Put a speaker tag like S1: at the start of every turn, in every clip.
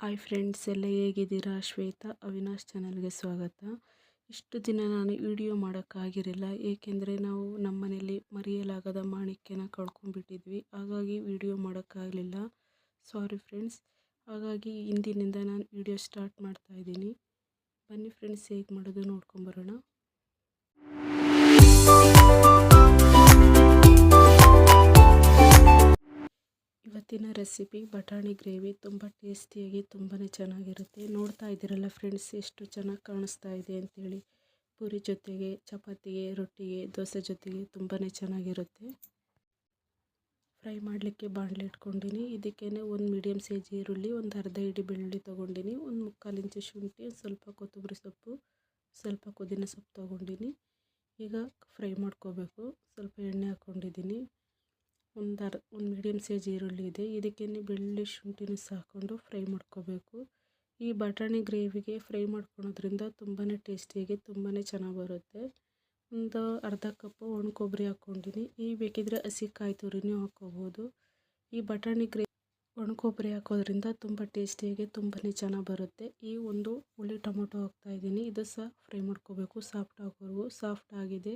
S1: Hi friends ಎಲ್ಲ ಹೇಗಿದ್ದೀರಾ? ಶ್ವೇತಾ, ಅವಿನಾಶ್ ಚಾನಲ್ಗೆ ಸ್ವಾಗತ. ಇಷ್ಟು ದಿನ ನಾನು ವಿಡಿಯೋ ಮಾಡೋಕ್ಕಾಗಿರಲಿಲ್ಲ, ಏಕೆಂದರೆ ನಾವು ನಮ್ಮ ಮನೆಯಲ್ಲಿ ಮರೆಯಲಾಗದ ಮಾಣಿಕ್ಯನ ಕಳ್ಕೊಂಡ್ಬಿಟ್ಟಿದ್ವಿ. ಹಾಗಾಗಿ ವಿಡಿಯೋ ಮಾಡೋಕ್ಕಾಗಲಿಲ್ಲ. ಸಾರಿ ಫ್ರೆಂಡ್ಸ್ ಹಾಗಾಗಿ ಇಂದಿನಿಂದ ನಾನು ವಿಡಿಯೋ ಸ್ಟಾರ್ಟ್ ಮಾಡ್ತಾ ಇದ್ದೀನಿ. ಬನ್ನಿ ಫ್ರೆಂಡ್ಸ್ ಹೇಗೆ ಮಾಡೋದು ನೋಡ್ಕೊಂಬರೋಣ. ಇವತ್ತಿನ ರೆಸಿಪಿ, ಬಟಾಣಿ, ಗ್ರೇವಿ ತುಂಬ ಟೇಸ್ಟಿಯಾಗಿ ತುಂಬಾ ಚೆನ್ನಾಗಿರುತ್ತೆ. ನೋಡ್ತಾ ಇದ್ದೀರಲ್ಲ ಫ್ರೆಂಡ್ಸ್, ಎಷ್ಟು ಚೆನ್ನಾಗಿ ಕಾಣಿಸ್ತಾ ಇದೆ ಅಂಥೇಳಿ ಪೂರಿ ಜೊತೆಗೆ, ಚಪಾತಿಗೆ, ರೊಟ್ಟಿಗೆ, ದೋಸೆ ಜೊತೆಗೆ ತುಂಬಾ ಚೆನ್ನಾಗಿರುತ್ತೆ. ಫ್ರೈ ಮಾಡಲಿಕ್ಕೆ ಬಾಣಲೆ ಇಟ್ಕೊಂಡಿನಿ. ಇದಕ್ಕೇ ಒಂದು ಮೀಡಿಯಮ್ ಸೈಜ್ ಈರುಳ್ಳಿ, ಒಂದು ಅರ್ಧ ಇಡಿ ಬೆಳ್ಳುಳ್ಳಿ ತೊಗೊಂಡಿನಿ. ಒಂದು ಮುಕ್ಕಾಲು ಇಂಚು ಶುಂಠಿ ಸ್ವಲ್ಪ ಕೊತ್ತಂಬರಿ ಸೊಪ್ಪು, ಸ್ವಲ್ಪ ಪುದೀನ ಸೊಪ್ಪು ತೊಗೊಂಡಿನಿ. ಈಗ ಫ್ರೈ ಮಾಡ್ಕೋಬೇಕು. ಸ್ವಲ್ಪ ಎಣ್ಣೆ ಹಾಕ್ಕೊಂಡಿದ್ದೀನಿ ಒಂದು ಅರ್ ಒಂದು ಮೀಡಿಯಮ್ ಸೈಜ್ ಈರುಳ್ಳಿ ಇದೆ. ಇದಕ್ಕೆ ಬೆಳ್ಳುಳ್ಳಿ, ಶುಂಠಿನ ಹಾಕ್ಕೊಂಡು ಫ್ರೈ ಮಾಡ್ಕೋಬೇಕು. ಈ ಬಟಾಣಿ ಗ್ರೇವಿಗೆ ಫ್ರೈ ಮಾಡ್ಕೊಳೋದ್ರಿಂದ ತುಂಬಾ ಟೇಸ್ಟಿಯಾಗಿ ತುಂಬಾ ಚೆನ್ನಾಗಿ ಬರುತ್ತೆ. ಒಂದು ಅರ್ಧ ಕಪ್ಪು ಒಣ ಕೊಬ್ಬರಿ ಹಾಕ್ಕೊಂಡಿನಿ. ಈ ಬೇಕಿದ್ರೆ ಹಸಿ ಕಾಯಿ ತುರಿನೂ ಹಾಕ್ಕೋಬೋದು. ಈ ಬಟಾಣಿ ಗ್ರೇ ಒಣ ಕೊಬ್ಬರಿ ಹಾಕೋದ್ರಿಂದ ತುಂಬ ಟೇಸ್ಟಿಯಾಗಿ ತುಂಬಾ ಚೆನ್ನಾಗಿ ಬರುತ್ತೆ. ಈ ಒಂದು ಹುಳಿ ಟೊಮೊಟೊ ಹಾಕ್ತಾಯಿದ್ದೀನಿ ಇದು ಸಹ ಫ್ರೈ ಮಾಡ್ಕೋಬೇಕು. ಸಾಫ್ಟ್ ಆಗೋವರೆಗೂ ಸಾಫ್ಟ್ ಆಗಿದೆ.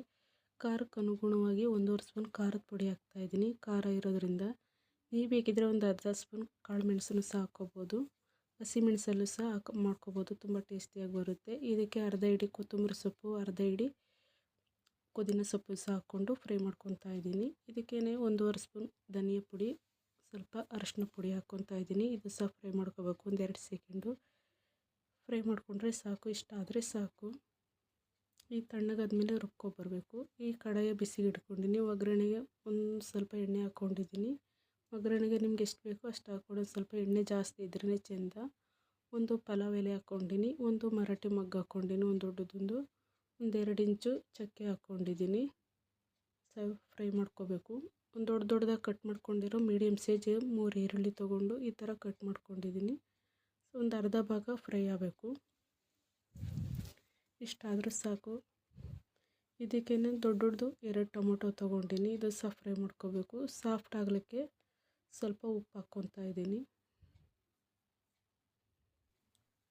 S1: ಖಾರಕ್ಕೆ ಅನುಗುಣವಾಗಿ ಒಂದೂವರೆ ಸ್ಪೂನ್ ಖಾರದ ಪುಡಿ ಹಾಕ್ತಾಯಿದ್ದೀನಿ ಖಾರ ಇರೋದ್ರಿಂದ ನೀವು ಬೇಕಿದ್ರೆ ಒಂದು ಅರ್ಧ ಸ್ಪೂನ್ ಕಾಳು ಮೆಣಸನ್ನು ಸಹ ಹಾಕ್ಕೋಬೋದು. ಹಸಿಮೆಣಸಲ್ಲೂ ಸಹ ಹಾಕಿ ಮಾಡ್ಕೋಬೋದು. ತುಂಬ ಟೇಸ್ಟಿಯಾಗಿ ಬರುತ್ತೆ. ಇದಕ್ಕೆ ಅರ್ಧ ಇಡಿ ಕೊತ್ತಂಬರಿ ಸೊಪ್ಪು, ಅರ್ಧ ಇಡಿ ಪುದೀನ ಸೊಪ್ಪು ಸಹ ಹಾಕ್ಕೊಂಡು ಫ್ರೈ ಮಾಡ್ಕೊತಾ ಇದ್ದೀನಿ. ಇದಕ್ಕೇ ಒಂದೂವರೆ ಸ್ಪೂನ್ ಧನಿಯಾ ಪುಡಿ, ಸ್ವಲ್ಪ ಅರಶಿನ ಪುಡಿ ಹಾಕ್ಕೊತಾ ಇದ್ದೀನಿ. ಇದು ಸಹ ಫ್ರೈ ಮಾಡ್ಕೋಬೇಕು. ಒಂದೆರಡು ಸೆಕೆಂಡು ಫ್ರೈ ಮಾಡಿಕೊಂಡ್ರೆ ಸಾಕು. ಇಷ್ಟ ಆದರೆ ಸಾಕು. ಈ ತಣ್ಣಗಾದ್ಮೇಲೆ ರುಬ್ಕೊಬರಬೇಕು. ಈ ಕಡಾಯ ಬಿಸಿಗೆ ಇಟ್ಕೊಂಡಿನಿ ಒಗ್ಗರಣೆಗೆ ಒಂದು ಸ್ವಲ್ಪ ಎಣ್ಣೆ ಹಾಕ್ಕೊಂಡಿದ್ದೀನಿ. ಒಗ್ಗರಣೆಗೆ ನಿಮ್ಗೆ ಎಷ್ಟು ಬೇಕೋ ಅಷ್ಟು ಹಾಕ್ಕೊಂಡು ಸ್ವಲ್ಪ ಎಣ್ಣೆ ಜಾಸ್ತಿ ಇದ್ರೇ ಚೆಂದ. ಒಂದು ಪಲಾವ್ ಎಲೆ ಹಾಕ್ಕೊಂಡಿನಿ, ಒಂದು ಮರಾಠಿ ಮಗ್ಗು ಹಾಕ್ಕೊಂಡಿನಿ, ಒಂದು ದೊಡ್ಡದೊಂದು ಒಂದೆರಡು ಇಂಚು ಚಕ್ಕೆ ಹಾಕ್ಕೊಂಡಿದ್ದೀನಿ. ಸ ಫ್ರೈ ಮಾಡ್ಕೋಬೇಕು. ಒಂದು ದೊಡ್ಡ ದೊಡ್ಡದಾಗಿ ಕಟ್ ಮಾಡ್ಕೊಂಡಿರೋ ಮೀಡಿಯಮ್ ಸೈಜ್ ಮೂರು ಈರುಳ್ಳಿ ತೊಗೊಂಡು ಈ ಥರ ಕಟ್ ಮಾಡ್ಕೊಂಡಿದ್ದೀನಿ. ಒಂದು ಅರ್ಧ ಭಾಗ ಫ್ರೈ ಆಗಬೇಕು. ಇಷ್ಟಾದರೂ ಸಾಕು. ಇದಕ್ಕೆ ದೊಡ್ಡ ದೊಡ್ಡದು ಎರಡು ಟೊಮೊಟೊ ತೊಗೊಂಡಿನಿ. ಇದು ಸಹ ಫ್ರೈ ಮಾಡ್ಕೋಬೇಕು. ಸಾಫ್ಟ್ ಆಗಲಿಕ್ಕೆ ಸ್ವಲ್ಪ ಉಪ್ಪು ಹಾಕ್ಕೊತಾ ಇದ್ದೀನಿ.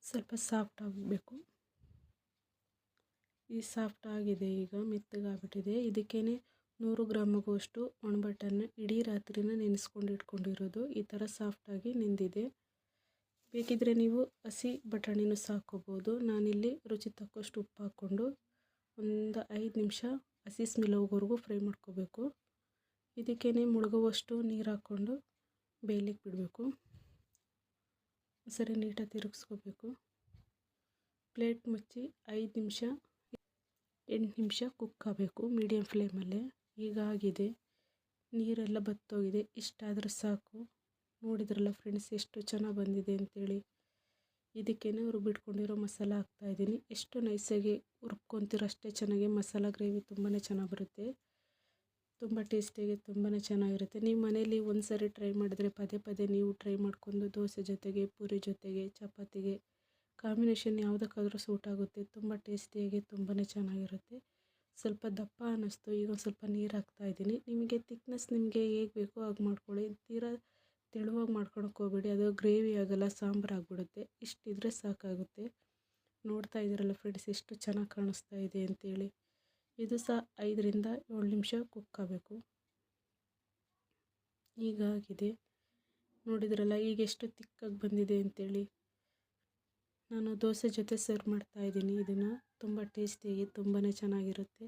S1: ಸ್ವಲ್ಪ ಸಾಫ್ಟ್ ಆಗಬೇಕು. ಈ ಸಾಫ್ಟ್ ಆಗಿದೆ ಈಗ, ಮೆತ್ತಗಾಗ್ಬಿಟ್ಟಿದೆ. ಇದಕ್ಕೇ ನೂರು ಗ್ರಾಮಗುವಷ್ಟು ಒಣಬಟ್ಟನ್ನು ಇಡೀ ರಾತ್ರಿನ ನೆನೆಸ್ಕೊಂಡು ಇಟ್ಕೊಂಡಿರೋದು. ಈ ಥರ ಸಾಫ್ಟಾಗಿ ನೆಂದಿದೆ. ಬೇಕಿದ್ರೆ ನೀವು ಹಸಿ ಬಟಾಣಿನೂ ಸಾಕೋಬೋದು ನಾನಿಲ್ಲಿ ರುಚಿ ತಕ್ಕಷ್ಟು ಉಪ್ಪು ಹಾಕ್ಕೊಂಡು ಒಂದು ಐದು ನಿಮಿಷ ಹಸಿ ಸ್ಮೆಲ್ ಹೋಗೋವರೆಗೂ ಫ್ರೈ ಮಾಡ್ಕೋಬೇಕು. ಇದಕ್ಕೇ ಮುಳುಗುವಷ್ಟು ನೀರು ಹಾಕ್ಕೊಂಡು ಬೇಯಲಿಕ್ಕೆ ಬಿಡಬೇಕು. ಸರಿ ನೀಟಾಗಿ ತಿರುಗಿಸ್ಕೋಬೇಕು. ಪ್ಲೇಟ್ ಮುಚ್ಚಿ ಐದು ನಿಮಿಷ, ಎಂಟು ನಿಮಿಷ ಕುಕ್ ಆಗಬೇಕು ಮೀಡಿಯಮ್ ಫ್ಲೇಮಲ್ಲೇ ಈಗ ಆಗಿದೆ. ನೀರೆಲ್ಲ ಬತ್ತೋಗಿದೆ. ಇಷ್ಟಾದರೂ ಸಾಕು. ನೋಡಿದ್ರಲ್ಲ ಫ್ರೆಂಡ್ಸ್ ಎಷ್ಟು ಚೆನ್ನಾಗಿ ಬಂದಿದೆ ಅಂತೇಳಿ. ಇದಕ್ಕೇ ರುಬ್ಬಿಟ್ಕೊಂಡಿರೋ ಮಸಾಲ ಹಾಕ್ತಾಯಿದ್ದೀನಿ ಎಷ್ಟು ನೈಸಾಗಿ ಹುರ್ಕೊತೀರೋ ಅಷ್ಟೇ ಚೆನ್ನಾಗಿ ಮಸಾಲ ಗ್ರೇವಿ ತುಂಬಾ ಚೆನ್ನಾಗಿ ಬರುತ್ತೆ. ತುಂಬ ಟೇಸ್ಟಿಯಾಗಿ ತುಂಬಾ ಚೆನ್ನಾಗಿರುತ್ತೆ. ನೀವು ಮನೇಲಿ ಒಂದು ಸರಿ ಟ್ರೈ ಮಾಡಿದರೆ ಪದೇ ಪದೇ ನೀವು ಟ್ರೈ ಮಾಡಿಕೊಂಡು ದೋಸೆ ಜೊತೆಗೆ, ಪೂರಿ ಜೊತೆಗೆ, ಚಪಾತಿಗೆ ಕಾಂಬಿನೇಷನ್ ಯಾವುದಕ್ಕಾದರೂ ಸೂಟ್ ಆಗುತ್ತೆ. ತುಂಬ ಟೇಸ್ಟಿಯಾಗಿ ತುಂಬಾ ಚೆನ್ನಾಗಿರುತ್ತೆ. ಸ್ವಲ್ಪ ದಪ್ಪ ಅನ್ನಿಸ್ತು. ಈಗ ಸ್ವಲ್ಪ ನೀರು ಹಾಕ್ತಾಯಿದ್ದೀನಿ ನಿಮಗೆ ತಿಕ್ನೆಸ್ ನಿಮಗೆ ಹೇಗೆ ಬೇಕೋ ಹಾಗೆ ಮಾಡ್ಕೊಳ್ಳಿ. ತೀರಾ ತೆಳುವಾಗಿ ಮಾಡ್ಕೊಳಕ್ಕೆ ಹೋಗ್ಬೇಡಿ. ಅದು ಗ್ರೇವಿ ಆಗೋಲ್ಲ, ಸಾಂಬಾರು ಆಗಿಬಿಡುತ್ತೆ. ಇಷ್ಟಿದ್ರೆ ಸಾಕಾಗುತ್ತೆ. ನೋಡ್ತಾ ಇದ್ದೀರಲ್ಲ ಫ್ರೆಂಡ್ಸ್ ಎಷ್ಟು ಚೆನ್ನಾಗಿ ಕಾಣಿಸ್ತಾ ಇದೆ ಅಂತೇಳಿ. ಇದು ಸಹ ಐದರಿಂದ ಏಳು ನಿಮಿಷ ಕುಕ್ ಆಗಬೇಕು. ಈಗಾಗಿದೆ ನೋಡಿದ್ರಲ್ಲ, ಈಗ ಎಷ್ಟು ತಿಕ್ಕಾಗಿ ಬಂದಿದೆ ಅಂತೇಳಿ. ನಾನು ದೋಸೆ ಜೊತೆ ಸರ್ವ್ ಮಾಡ್ತಾ ಇದ್ದೀನಿ. ಇದನ್ನು ತುಂಬ ಟೇಸ್ಟಿಯಾಗಿ ತುಂಬಾ ಚೆನ್ನಾಗಿರುತ್ತೆ.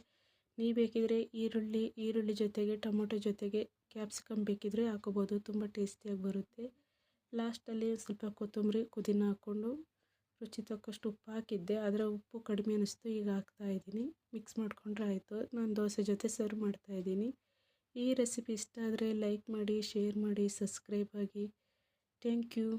S1: ನೀವು ಬೇಕಿದ್ರೆ ಈರುಳ್ಳಿ ಈರುಳ್ಳಿ ಜೊತೆಗೆ, ಟೊಮೊಟೊ ಜೊತೆಗೆ ಕ್ಯಾಪ್ಸಿಕಮ್ ಬೇಕಿದ್ದರೆ ಹಾಕೋಬೋದು, ತುಂಬ ಟೇಸ್ಟಿಯಾಗಿ ಬರುತ್ತೆ. ಲಾಸ್ಟಲ್ಲಿ ಸ್ವಲ್ಪ ಕೊತ್ತಂಬರಿ, ಪುದೀನ ಹಾಕ್ಕೊಂಡು ರುಚಿ ತಕ್ಕಷ್ಟು ಉಪ್ಪು ಹಾಕಿದ್ದೆ. ಅದರ ಉಪ್ಪು ಕಡಿಮೆ ಅನ್ನಿಸ್ತು ಈಗ ಹಾಕ್ತಾಯಿದ್ದೀನಿ ಮಿಕ್ಸ್ ಮಾಡಿಕೊಂಡ್ರೆ ಆಯಿತು. ನಾನು ದೋಸೆ ಜೊತೆ ಸರ್ವ್ ಮಾಡ್ತಾಯಿದ್ದೀನಿ ಈ ರೆಸಿಪಿ ಇಷ್ಟ ಆದರೆ ಲೈಕ್ ಮಾಡಿ ಶೇರ್ ಮಾಡಿ ಸಬ್ಸ್ಕ್ರೈಬ್ ಆಗಿ. Thank you